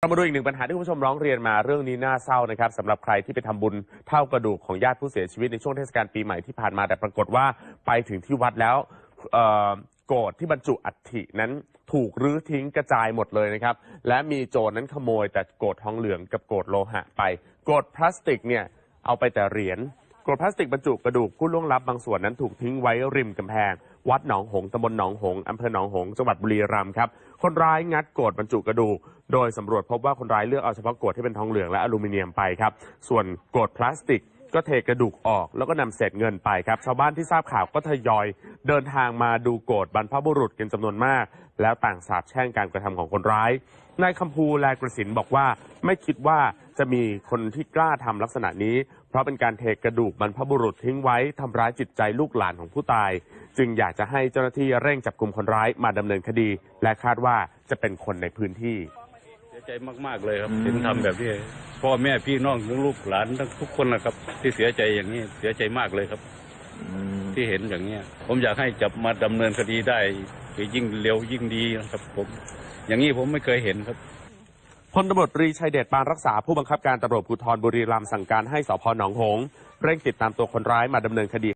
เรามาดูอีกหนึ่งปัญหาที่คุณผู้ชมร้องเรียนมาเรื่องนี้น่าเศร้านะครับสำหรับใครที่ไปทำบุญเท่ากระดูกของญาติผู้เสียชีวิตในช่วงเทศกาลปีใหม่ที่ผ่านมาแต่ปรากฏว่าไปถึงที่วัดแล้วโกรธที่บรรจุอัฐินั้นถูกรื้อทิ้งกระจายหมดเลยนะครับ และมีโจรนั้นขโมยแต่โกรธทองเหลืองกับโกรธโลหะไป โกรธพลาสติกเนี่ยเอาไปแต่เหรียญ กรธพลาสติกบรรจุกระดูกผู้ล่วงลับบางส่วนนั้นถูกทิ้งไว้ริมกำแพง วัดหนองหงส์ตำบลหนองหงส์อำเภอหนองหงส์จังหวัดบุรีรัมย์ครับ คนร้ายงัดโกรธบรรจุกระดูก โดยสำรวจพบว่าคนร้ายเลือกเอาเฉพาะโกรธที่เป็นทองเหลืองและอลูมิเนียมไปครับ ส่วนโกรธพลาสติกก็เทกระดูกออกแล้วก็นำเศษเงินไปครับ ชาวบ้านที่ทราบข่าวก็ทยอย เดินทางมาดูโกรธบรรพบุรุษกันจำนวนมาก แล้วต่างสาบแช่งการกระทำของคนร้ายนายคำภูแลกระสินบอกว่าไม่คิดว่า จะมีคนที่กล้าทำลักษณะนี้ เพราะเป็นการเทกระดูกบรรพบุรุษทิ้งไว้ทำร้ายจิตใจลูกหลานของผู้ตาย จึงอยากจะให้เจ้าหน้าที่เร่งจับกลุ่มคนร้ายมาดำเนินคดี และคาดว่าจะเป็นคนในพื้นที่เสียใจมากๆเลยครับเห็นทำแบบนี้พ่อแม่พี่น้องลูกหลานทั้งทุกคนนะครับ ที่เสียใจอย่างนี้เสียใจมากเลยครับที่เห็นอย่างนี้ยผมอยากให้จับมาดำเนินคดีได้คือยิ่งเร็วยิ่งดีนะครับผม อย่างนี้ผมไม่เคยเห็นครับ พลตำรวจตรีชัยเดชปานรักษาผู้บังคับการตำรวจภูธรบุรีรัมย์สั่งการให้สพหนองหงส์เร่งติดตามตัวคนร้ายมาดำเนินคดี